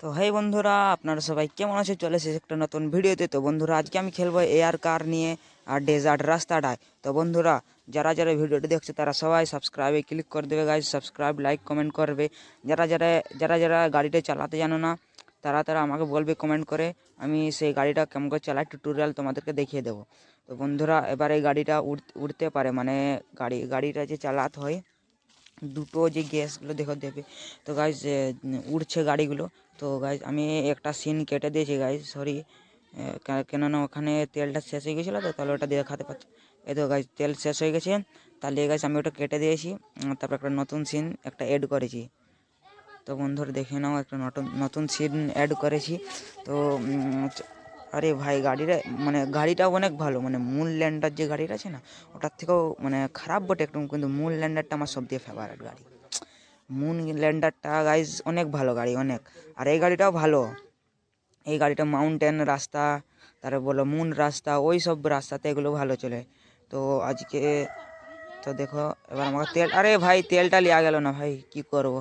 তো হেই বন্ধুরা, আপনারা সবাই কেমন আছে? চলে এসেছে একটা নতুন ভিডিওতে। তো বন্ধুরা, আজকে আমি খেলব এয়ার কার নিয়ে আর ডেজার্ট রাস্তাটায় তো বন্ধুরা, যারা যারা ভিডিওটি দেখছে, তারা সবাই সাবস্ক্রাইবে ক্লিক করে দেবে গাইজ সাবস্ক্রাইব লাইক কমেন্ট করবে। যারা যারা যারা যারা গাড়িটা চালাতে জানো না, তারা তারা আমাকে বলবে কমেন্ট করে। আমি সেই গাড়িটা কেমন করে চালাই টিউটোরিয়াল তোমাদেরকে দেখিয়ে দেবো। তো বন্ধুরা, এবার এই গাড়িটা উড়তে পারে। মানে গাড়ি, গাড়িটা যে চালাতে হয়, দুটো যে গ্যাসগুলো দেখো দেবে তো গাইজ উড়ছে গাড়িগুলো। তো গাইজ আমি একটা সিন কেটে দিয়েছি গাইজ সরি কেননা ওখানে তেলটা শেষ হয়ে গেছিল তো, তাহলে ওটা দেখাতে পারছি। এই তো গাইজ তেল শেষ হয়ে গেছে। তাহলে গাইজ আমি ওটা কেটে দিয়েছি। তারপর একটা নতুন সিন একটা অ্যাড করেছি। তো বন্ধুরা, দেখে নাও, একটা নতুন নতুন সিন অ্যাড করেছি। তো আরে ভাই গাড়িটা মানে গাড়িটা অনেক ভালো মানে মূল ল্যান্ডার যে গাড়িটা আছে না, ওটার থেকেও মানে খারাপ বটে একটু কিন্তু মূল ল্যান্ডারটা আমার সব দিয়ে ফেভারিট গাড়ি। মুন ল্যান্ডারটা গাইজ অনেক ভালো গাড়ি, অনেক। আর এই গাড়িটাও ভালো। এই গাড়িটা মাউন্টেন রাস্তা, তারপর বলো মুন রাস্তা, ওই সব রাস্তাতে এগুলো ভালো চলে। তো আজকে, তো দেখো, এবার আমাকে তেল, আরে ভাই, তেলটা লিয়া গেল না ভাই, কি করব?